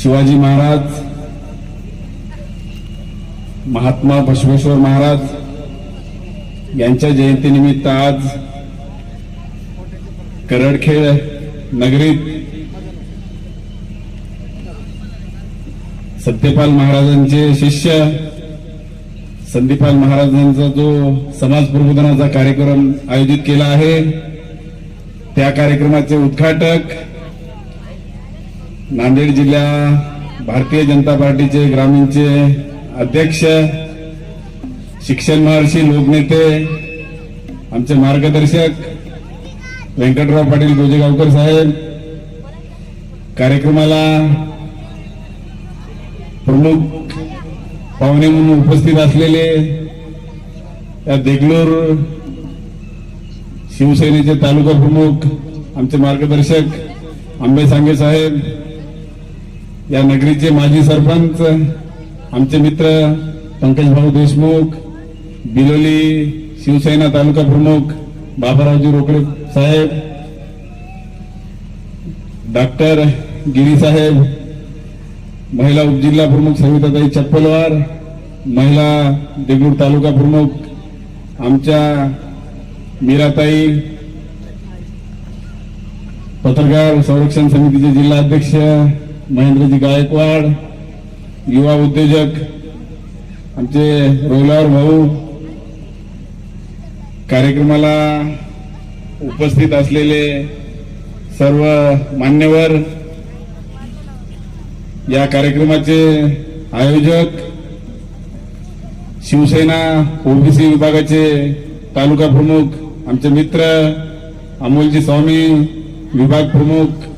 शिवाजी महाराज महात्मा बसवेश्वर महाराज यांच्या जयंतीनिमित्त आज करडखेड नगरीत सत्यपाल महाराजांचे शिष्य संदीपाल महाराजांचा जो समाज प्रबोधनाचा कार्यक्रम आयोजित केला आहे त्या कार्यक्रमाचे उद्घाटक नांदेड जिल्हा भारतीय जनता पार्टीचे ग्रामीणचे अध्यक्ष शिक्षण महर्षी लोकनेते आमचे मार्गदर्शक व्यंकटराव पाटील गोजेगावकर साहेब कार्यक्रमाला प्रमुख पाहुणे म्हणून उपस्थित असलेले या देगलूर शिवसेनेचे तालुका प्रमुख आमचे मार्गदर्शक आंबे सांगे साहेब या नगरीचे माजी सरपंच आमचे मित्र पंकजभाऊ देशमुख बिलोली शिवसेना तालुका प्रमुख बाबारावजी रोकडे साहेब डॉक्टर गिरी साहेब महिला उपजिल्हा प्रमुख सविताताई चप्पलवार महिला देगलूर तालुका प्रमुख आमच्या मीराताई पत्रकार संरक्षण समितीचे जिल्हा अध्यक्ष महेंद्रजी गायकवाड युवा उद्योजक आमचे रोलावर भाऊ कार्यक्रमाला उपस्थित असलेले सर्व मान्यवर या कार्यक्रमाचे आयोजक शिवसेना ओबीसी विभागाचे तालुका प्रमुख आमचे मित्र अमोलजी स्वामी विभाग प्रमुख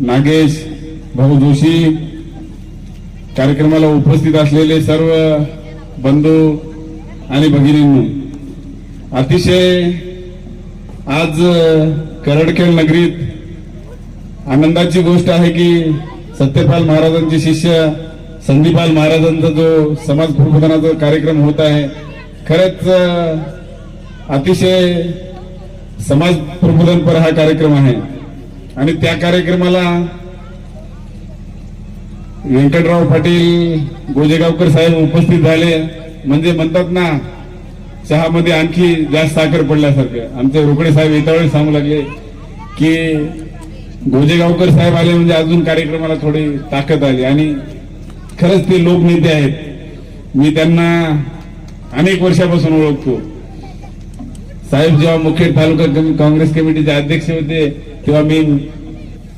नागेश भाऊ जोशी कार्यक्रमाला उपस्थित असलेले सर्व बंधू आणि भगिनींनो अतिशय आज करडखेड नगरीत आनंदाची गोष्ट आहे की सत्यपाल महाराजांचे शिष्य संदीपाल महाराजांचा जो समाज प्रबोधनाचा कार्यक्रम होत आहे खरंच अतिशय समाज प्रबोधनपर हा कार्यक्रम आहे. आणि त्या कार्यक्रमाला व्यंकटराव पाटील गोजेगावकर साहेब उपस्थित झाले. म्हणजे म्हणतात ना चहामध्ये आणखी जास्त साखर पडल्यासारखं. आमचे रोकडे साहेब येत्या सांगू लागले की गोजेगावकर साहेब आले म्हणजे अजून कार्यक्रमाला थोडी ताकद आली. आणि खरंच ते लोकनेते आहेत. मी त्यांना अनेक वर्षापासून ओळखतो. साहेब जेव्हा मुखेड तालुका कमी- काँग्रेस कमिटीचे अध्यक्ष होते तेव्हा मी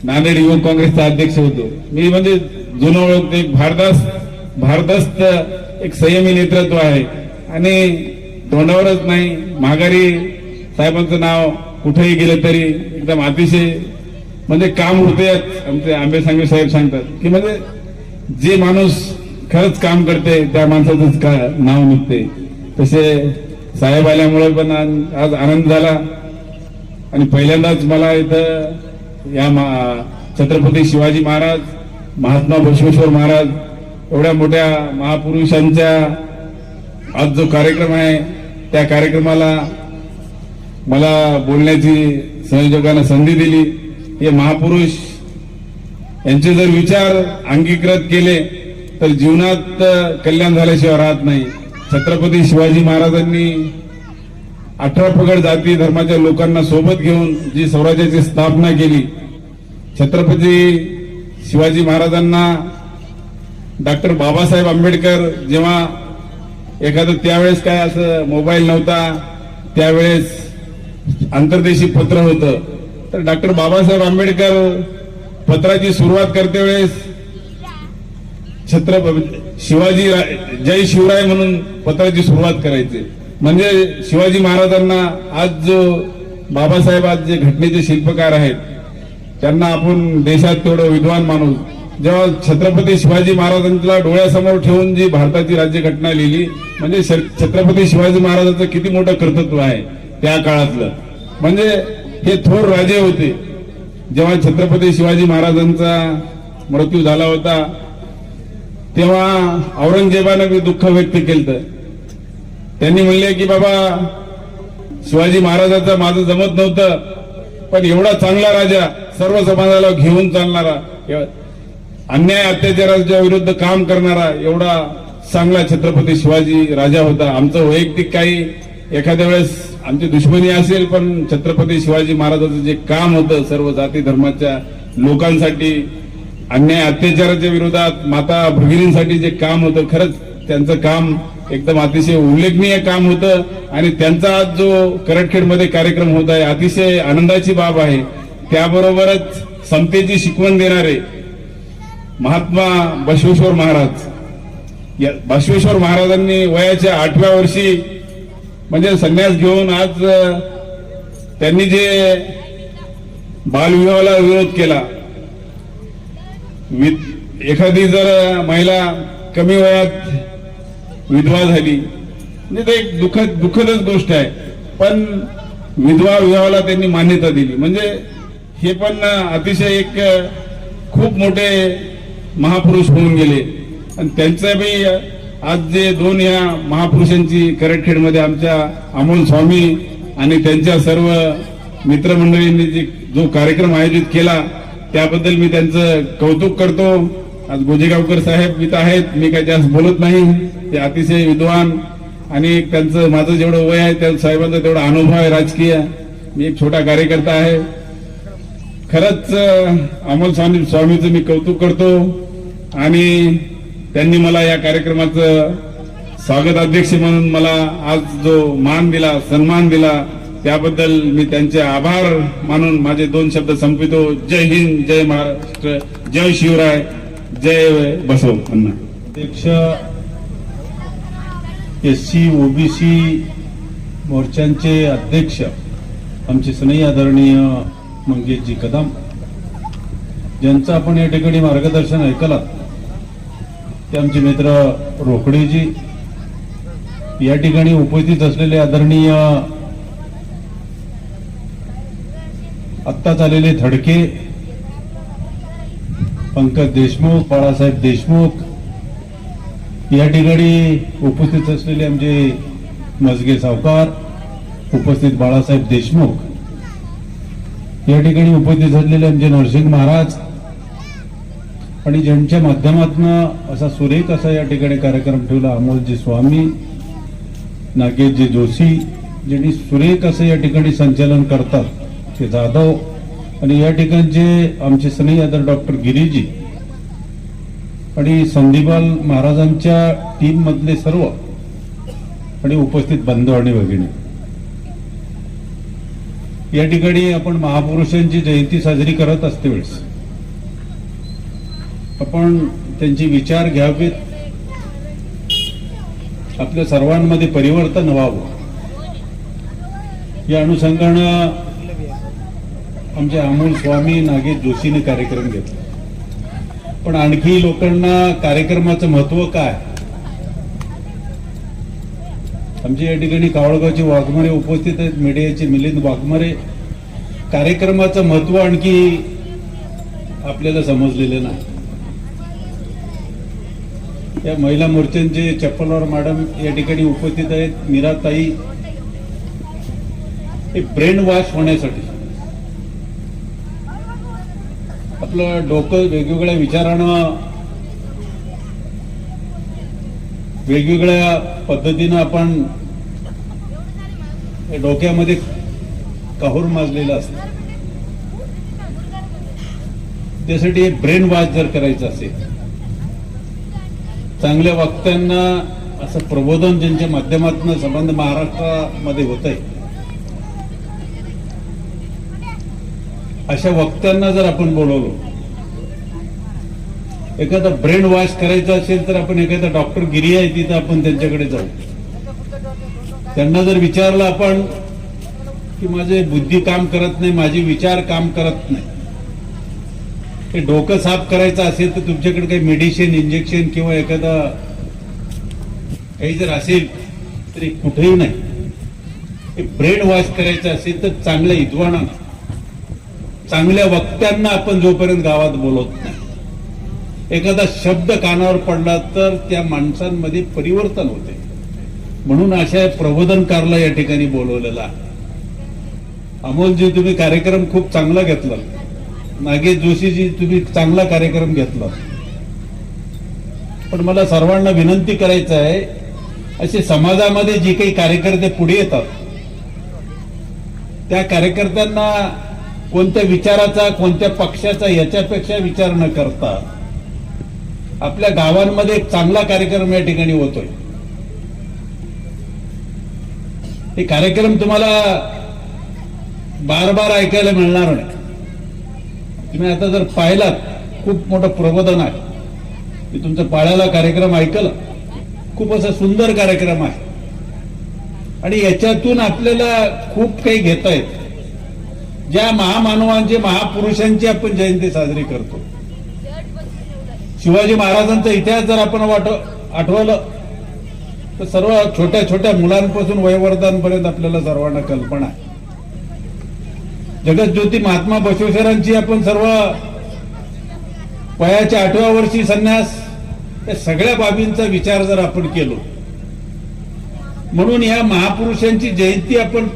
नांदेड युवक काँग्रेसचा अध्यक्ष होतो. मी म्हणजे जुनं ओळखतो एक भारदस्त भारदस्त एक संयमी नेतृत्व आहे. आणि तोंडावरच नाही माघारी साहेबांचं नाव कुठेही गेलं तरी एकदम अतिशय म्हणजे काम होते आमचे आंबे सांगे साहेब सांगतात की म्हणजे जे माणूस खरंच काम करते त्या माणसाचंच का नाव निघते. तसे साहेब आल्यामुळे पण आज आज आनंद झाला. आणि पहिल्यांदाच मला इथं या मा- छत्रपती शिवाजी महाराज महात्मा बसवेश्वर महाराज एवढ्या मोठ्या महापुरुषांच्या आज जो कार्यक्रम आहे त्या कार्यक्रमाला मला बोलण्याची संयोजकांना संधी दिली. हे महापुरुष यांचे जर विचार अंगीकृत केले तर जीवनात कल्याण झाल्याशिवाय राहत नाही. छत्रपती शिवाजी महाराजांनी अठरा पगड जाती धर्माच्या लोकांना सोबत घेऊन जी स्वराज्याची स्थापना केली छत्रपती शिवाजी महाराजांना डॉक्टर बाबासाहेब आंबेडकर जेव्हा एखादं त्यावेळेस काय असं मोबाईल नव्हता त्यावेळेस आंतरदेशी पत्र होतं. तर डॉक्टर बाबासाहेब आंबेडकर पत्राची सुरुवात करते वेळेस छत्रपती शिवाजी जय शिवराय म्हणून पत्राची सुरुवात करायची. म्हणजे शिवाजी महाराजांना आज जो बाबासाहेब आज जे घटनेचे शिल्पकार आहेत त्यांना आपण देशात तेवढं विद्वान मानू. जेव्हा छत्रपती शिवाजी महाराजांना डोळ्यासमोर ठेवून जी भारताची राज्यघटना लिहिली म्हणजे छत्रपती शिवाजी महाराजांचं किती मोठं कर्तृत्व आहे त्या काळातलं. म्हणजे हे थोर राजे होते. जेव्हा छत्रपती शिवाजी महाराजांचा मृत्यू झाला होता तेव्हा औरंगजेबानं मी दुःख व्यक्त केलं त्यांनी म्हणले की बाबा शिवाजी महाराजांचं माझं जमत नव्हतं. पण एवढा चांगला राजा सर्व समाजाला घेऊन चालणारा अन्याय अत्याचाराच्या विरुद्ध काम करणारा एवढा चांगला छत्रपती शिवाजी राजा होता. आमचं वैयक्तिक काही एखाद्या वेळेस आमची दुश्मनी असेल पण छत्रपती शिवाजी महाराजांचं जे काम होतं सर्व जाती धर्माच्या लोकांसाठी अन्याय अत्याचाराच्या विरोधात माता भगिनींसाठी जे काम होतं खरंच त्यांचं काम एकदम अतिशय उल्लेखनीय काम होतं आणि त्यांचा आज जो करटखेडमध्ये कार्यक्रम होत आहे अतिशय आनंदाची बाब आहे. त्याबरोबरच समतेची शिकवण देणारे महात्मा बसवेश्वर महाराज. या बसवेश्वर महाराजांनी वयाच्या आठव्या वर्षी म्हणजे संन्यास घेऊन आज त्यांनी जे बालविवाहाला विरोध केला. एखादी जर महिला कमी वयात विधवा झाली. म्हणजे ते एक दुःखद दुःखदच गोष्ट आहे. पण विधवा विवाहाला त्यांनी मान्यता दिली. म्हणजे हे पण अतिशय एक खूप मोठे महापुरुष होऊन गेले. आणि त्यांचं बी आज जे दोन या महापुरुषांची करटखेडमध्ये आमच्या अमोल स्वामी आणि त्यांच्या सर्व मित्रमंडळींनी जे जो कार्यक्रम आयोजित केला त्याबद्दल मी त्यांचं कौतुक करतो. आज गोजेगावकर साहेब इथं आहेत. मी काही जास्त बोलत नाही. ते अतिशय विद्वान आणि त्यांचं माझं जेवढं वय आहे त्या साहेबांचा तेवढा अनुभव आहे राजकीय. मी एक छोटा कार्यकर्ता आहे. खरंच अमोल स्वामी स्वामीचं मी कौतुक करतो आणि त्यांनी मला या कार्यक्रमाचं स्वागत अध्यक्ष म्हणून मला आज जो मान दिला सन्मान दिला त्याबद्दल मी त्यांचे आभार मानून माझे दोन शब्द संपवितो. जय हिंद जय महाराष्ट्र जय शिवराय. जय बसव अण्णा. अध्यक्ष एस सी ओबीसी मोर्चांचे अध्यक्ष आमचे स्नेही आदरणीय मंगेशजी कदम. ज्यांचं आपण या ठिकाणी मार्गदर्शन ऐकलात ते आमचे मित्र रोकडेजी या ठिकाणी उपस्थित असलेले आदरणीय आत्ताच आलेले थडके पंकज देशमुख बाळासाहेब देशमुख या ठिकाणी उपस्थित असलेले आमचे मजगे सावकार उपस्थित बाळासाहेब देशमुख या ठिकाणी उपस्थित असलेले आमचे नरसिंग महाराज आणि ज्यांच्या माध्यमातून असा सुरेख असा या ठिकाणी कार्यक्रम ठेवला अमोलजी स्वामी नागेशजी जोशी ज्यांनी सुरेख असं या ठिकाणी संचालन करतात ते जाधव आणि या ठिकाणचे आमचे स्नेही आदर डॉक्टर गिरीजी आणि संदीपाल महाराजांच्या टीम मधले सर्व आणि उपस्थित बंधू आणि भगिनी. या ठिकाणी आपण महापुरुषांची जयंती साजरी करत असते वेळेस. आपण त्यांचे विचार घ्यावेत. आपल्या सर्वांमध्ये परिवर्तन व्हावं. या अनुषंगानं आमचे अमोल स्वामी नागेश जोशीने कार्यक्रम घेतला. पण आणखी लोकांना कार्यक्रमाचं महत्त्व काय? आमच्या या ठिकाणी कावळगावचे वाघमारे उपस्थित आहेत मीडियाचे मिलिंद वाघमारे. कार्यक्रमाचं महत्त्व आणखी आपल्याला समजलेलं नाही. या महिला मोर्चांचे चप्पलवार मॅडम या ठिकाणी उपस्थित आहेत मीराताई. हे ब्रेन वॉश होण्यासाठी. आपलं डोकं वेगवेगळ्या विचारानं वेगवेगळ्या पद्धतीनं आपण डोक्यामध्ये काहूर माजलेलं असतं. त्यासाठी ब्रेन वॉश जर करायचं असेल चांगल्या वक्त्यांना असं प्रबोधन ज्यांच्या माध्यमातून संबंध महाराष्ट्रामध्ये होत आहे अशा वक्त्यांना जर आपण बोलवलो एखादा ब्रेन वॉश करायचा असेल तर आपण एखादा डॉक्टर गिरी आहे तिथं आपण त्यांच्याकडे जाऊ. त्यांना जर विचारलं आपण की माझे बुद्धी काम करत नाही माझे विचार काम करत नाही. हे डोकं साफ करायचं असेल तर तुमच्याकडे काही मेडिसिन इंजेक्शन किंवा एखादा काही जर असेल तरी कुठेही नाही. हे ब्रेन वॉश करायचं असेल तर चांगल्या विद्वानांना चांगल्या वक्त्यांना आपण जोपर्यंत गावात बोलवत नाही. एखादा शब्द कानावर पडला तर त्या माणसांमध्ये परिवर्तन होते. म्हणून अशा प्रबोधनकारला या ठिकाणी बोलवलेला अमोलजी तुम्ही कार्यक्रम खूप चांगला घेतला नागेश जोशीजी तुम्ही चांगला कार्यक्रम घेतला पण मला सर्वांना विनंती करायचं आहे असे समाजामध्ये जे काही कार्यकर्ते पुढे येतात त्या कार्यकर्त्यांना कोणत्या विचाराचा कोणत्या पक्षाचा याच्यापेक्षा विचार न करता आपल्या गावांमध्ये एक चांगला कार्यक्रम या ठिकाणी होतोय. हे कार्यक्रम तुम्हाला बार बार ऐकायला मिळणार नाही. तुम्ही आता जर पाहिलात खूप मोठं प्रबोधन आहे. मी तुमचा पाळ्याला कार्यक्रम ऐकला. खूप असा सुंदर कार्यक्रम आहे. आणि याच्यातून आपल्याला खूप काही घेता येत. ज्या महामानवांची महापुरुषांची आपण जयंती साजरी करतो. शिवाजी महाराजांचा इतिहास जर आपण वाट आठवलं तर सर्व छोट्या छोट्या मुलांपासून वयवर्धांपर्यंत आपल्याला सर्वांना कल्पना आहे. जगतज्योती महात्मा बसवेश्वरांची आपण सर्व वयाच्या आठव्या वर्षी संन्यास या सगळ्या बाबींचा विचार जर आपण केलो म्हणून या महापुरुषांची जयंती आपण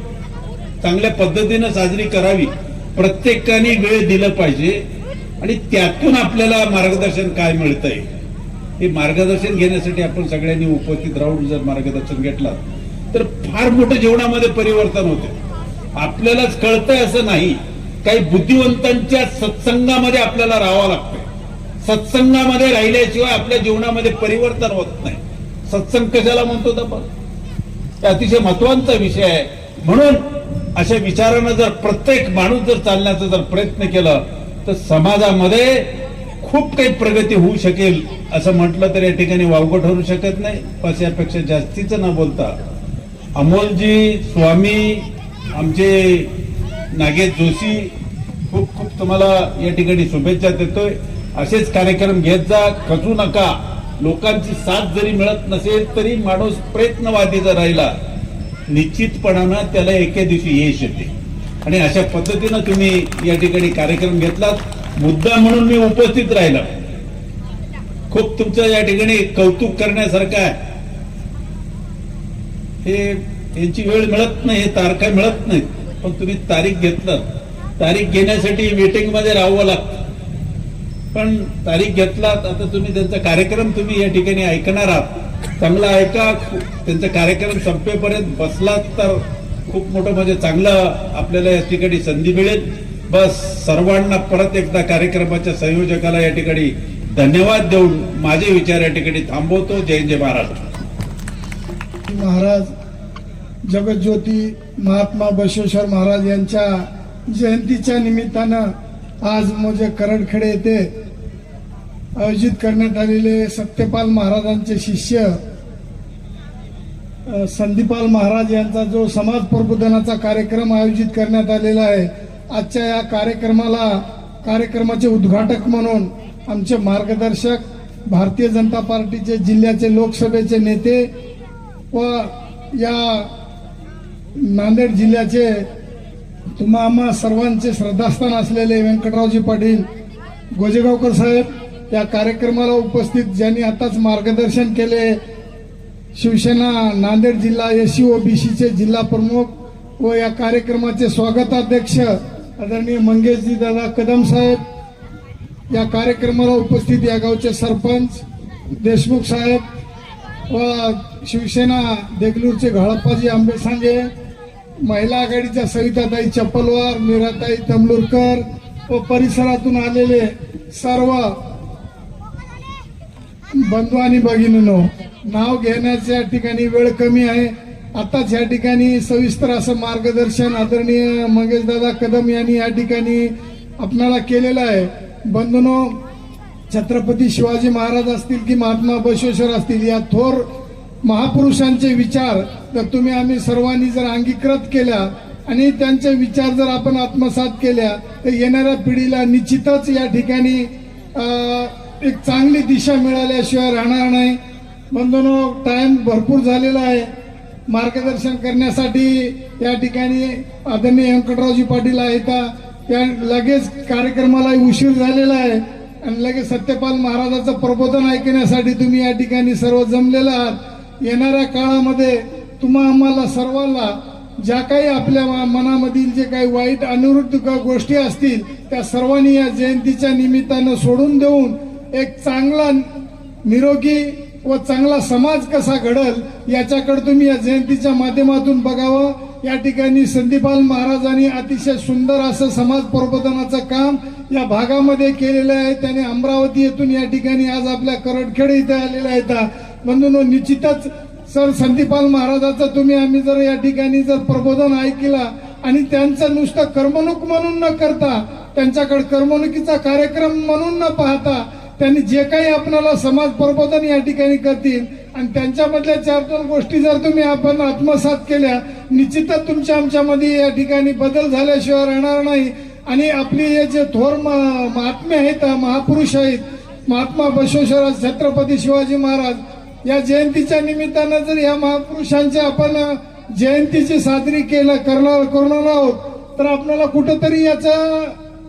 चांगल्या पद्धतीनं साजरी करावी प्रत्येकाने वेळ दिलं पाहिजे आणि त्यातून आपल्याला मार्गदर्शन काय मिळतंय? हे मार्गदर्शन घेण्यासाठी आपण सगळ्यांनी उपस्थित राहून जर मार्गदर्शन घेतलं तर फार मोठं जीवनामध्ये परिवर्तन होते. आपल्यालाच कळतंय असं नाही काही बुद्धिवंतांच्या सत्संगामध्ये आपल्याला राहावं लागतंय. सत्संगामध्ये राहिल्याशिवाय आपल्या जीवनामध्ये परिवर्तन होत नाही. सत्संग कशाला म्हणतो आपण? अतिशय महत्त्वाचा विषय आहे. म्हणून अशा विचारानं जर प्रत्येक माणूस जर चालण्याचा जर प्रयत्न केला तर समाजामध्ये खूप काही प्रगती होऊ शकेल असं म्हटलं तर या ठिकाणी वावगं ठरू शकत नाही. बस यापेक्षा जास्तीचं न बोलता अमोलजी स्वामी आमचे नागेश जोशी खूप खूप तुम्हाला या ठिकाणी शुभेच्छा देतोय. असेच कार्यक्रम घेत जा खचू नका. लोकांची साथ जरी मिळत नसेल तरी माणूस प्रयत्नवादी जर राहिला. निश्चितपणानं त्याला एके दिवशी यश येते. आणि अशा पद्धतीनं तुम्ही या ठिकाणी कार्यक्रम घेतलात. मुद्दा म्हणून मी उपस्थित राहिला. खूप तुमचं या ठिकाणी कौतुक करण्यासारखं आहे. हे यांची वेळ मिळत नाही हे तारखा मिळत नाहीत. पण तुम्ही तारीख घेतलं. तारीख घेण्यासाठी मीटिंगमध्ये राहावं लागतं. पण तारीख घेतलात आता तुम्ही त्यांचा कार्यक्रम तुम्ही या ठिकाणी ऐकणार आहात. चांगला ऐका त्यांचा कार्यक्रम संपेपर्यंत बसलात तर खूप मोठं म्हणजे चांगलं आपल्याला या ठिकाणी संधी मिळेल. बस सर्वांना परत एकदा कार्यक्रमाच्या संयोजकाला या ठिकाणी धन्यवाद देऊन माझे विचार या ठिकाणी थांबवतो. जय जय महाराज महाराज जगज्योती महात्मा बसवेश्वर महाराज यांच्या जयंतीच्या निमित्तानं आज म्हणजे करडखेडे येथे आयोजित करण्यात आलेले सत्यपाल महाराजांचे शिष्य संदीपाल महाराज यांचा जो समाज प्रबोधनाचा कार्यक्रम आयोजित करण्यात आलेला आहे आजच्या या कार्यक्रमाला कार्यक्रमाचे उद्घाटक म्हणून आमचे मार्गदर्शक भारतीय जनता पार्टीचे जिल्ह्याचे लोकसभेचे नेते व या नांदेड जिल्ह्याचे तुम्हा आम्हा सर्वांचे श्रद्धास्थान असलेले व्यंकटरावजी पाटील गोजेगावकर साहेब या कार्यक्रमाला उपस्थित ज्यांनी आताच मार्गदर्शन केले शिवसेना नांदेड जिल्हा एससी ओबीसीचे जिल्हा प्रमुख व या कार्यक्रमाचे स्वागताध्यक्ष आदरणीय मंगेशजी दादा कदम साहेब या कार्यक्रमाला उपस्थित या गावचे सरपंच देशमुख साहेब व शिवसेना देगलूरचे घाळप्पाजी आंबेसांगे महिला आघाडीच्या सविताताई चप्पलवार मीराताई तमलुरकर व परिसरातून आलेले सर्व बंधू आणि भगिनीनो नाव घेण्याच्या ठिकाणी वेळ कमी आहे. आताच या ठिकाणी सविस्तर असं मार्गदर्शन आदरणीय मंगेश दादा कदम यांनी या ठिकाणी आपणाला केलेलं आहे. बंधूनो छत्रपती शिवाजी महाराज असतील की महात्मा बसवेश्वर असतील या थोर महापुरुषांचे विचार जर तुम्ही आम्ही सर्वांनी जर अंगीकृत केल्या आणि त्यांचे विचार जर आपण आत्मसात केल्या तर येणाऱ्या पिढीला निश्चितच या ठिकाणी एक चांगली दिशा मिळाल्याशिवाय राहणार नाही. बंधनो टाइम भरपूर झालेला आहे. मार्गदर्शन करण्यासाठी या ठिकाणी आदरणीय व्यंकटरावजी पाटील आहेत. त्या लगेच कार्यक्रमाला उशीर झालेला आहे. आणि लगेच सत्यपाल महाराजाचं प्रबोधन ऐकण्यासाठी तुम्ही या ठिकाणी सर्व जमलेला आहात. येणाऱ्या काळामध्ये तुम्हा आम्हाला सर्वांना ज्या काही आपल्या मनामधील जे काही वाईट अनिवृत्त गोष्टी असतील त्या सर्वांनी या जयंतीच्या निमित्तानं सोडून देऊन एक चांगला निरोगी व चांगला समाज कसा घडल याच्याकडे तुम्ही या जयंतीच्या माध्यमातून बघावं. या ठिकाणी संदीपाल महाराजांनी अतिशय सुंदर असं समाज प्रबोधनाचं काम या भागामध्ये केलेलं आहे. त्याने अमरावती येथून या ठिकाणी आज आपल्या करडखेड इथे आलेले आहेत. म्हणून निश्चितच सर संदीपाल महाराजाचं तुम्ही आम्ही जर या ठिकाणी जर प्रबोधन ऐकला आणि त्यांचं नुसतं करमणूक म्हणून न करता त्यांच्याकडे करमणुकीचा कार्यक्रम म्हणून न पाहता त्यांनी जे काही आपणाला समाज प्रबोधन या ठिकाणी करतील आणि त्यांच्यामधल्या चार दोन गोष्टी जर तुम्ही आपण आत्मसात केल्या निश्चितच तुमच्या आमच्यामध्ये या ठिकाणी बदल झाल्याशिवाय राहणार नाही. आणि आपली हे जे थोर म- महात्मे आहेत महापुरुष आहेत महात्मा बसवेश्वर छत्रपती शिवाजी महाराज या जयंतीच्या निमित्तानं जर या महापुरुषांच्या आपण जयंतीची साजरी केलं करणार करणार आहोत तर आपल्याला कुठंतरी याचा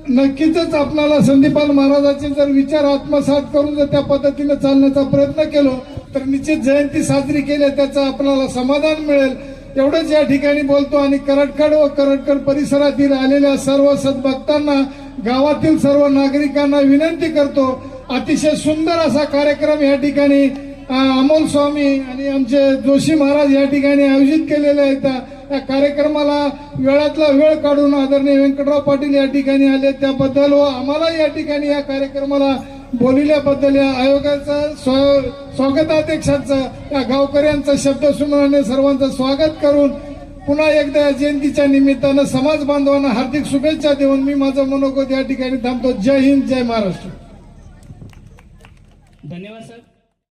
नक्कीच आपल्याला संदीपाल महाराजांचे जर विचार आत्मसात करून जर त्या पद्धतीने चालण्याचा प्रयत्न केलो तर निश्चित जयंती साजरी केली त्याचं आपल्याला समाधान मिळेल. एवढंच या ठिकाणी बोलतो आणि करटखड व करटखड परिसरातील आलेल्या सर्व सद्भक्तांना गावातील सर्व नागरिकांना विनंती करतो. अतिशय सुंदर असा कार्यक्रम या ठिकाणी अमोल स्वामी आणि आमचे जोशी महाराज या ठिकाणी आयोजित केलेले आहेत. या कार्यक्रमाला वेळातला वेळ काढून आदरणीय व्यंकटराव पाटील या ठिकाणी आले. त्याबद्दल व आम्हाला या ठिकाणी या कार्यक्रमाला बोलिल्याबद्दल या आयोगाचं स्वा- स्वागताध्यक्षाचं या गावकऱ्यांचं शब्दसुमनाने सर्वांचं स्वागत करून पुन्हा एकदा या जयंतीच्या निमित्तानं समाज बांधवांना हार्दिक शुभेच्छा देऊन मी माझं मनोगत या ठिकाणी थांबतो. जय हिंद जय महाराष्ट्र. धन्यवाद सर.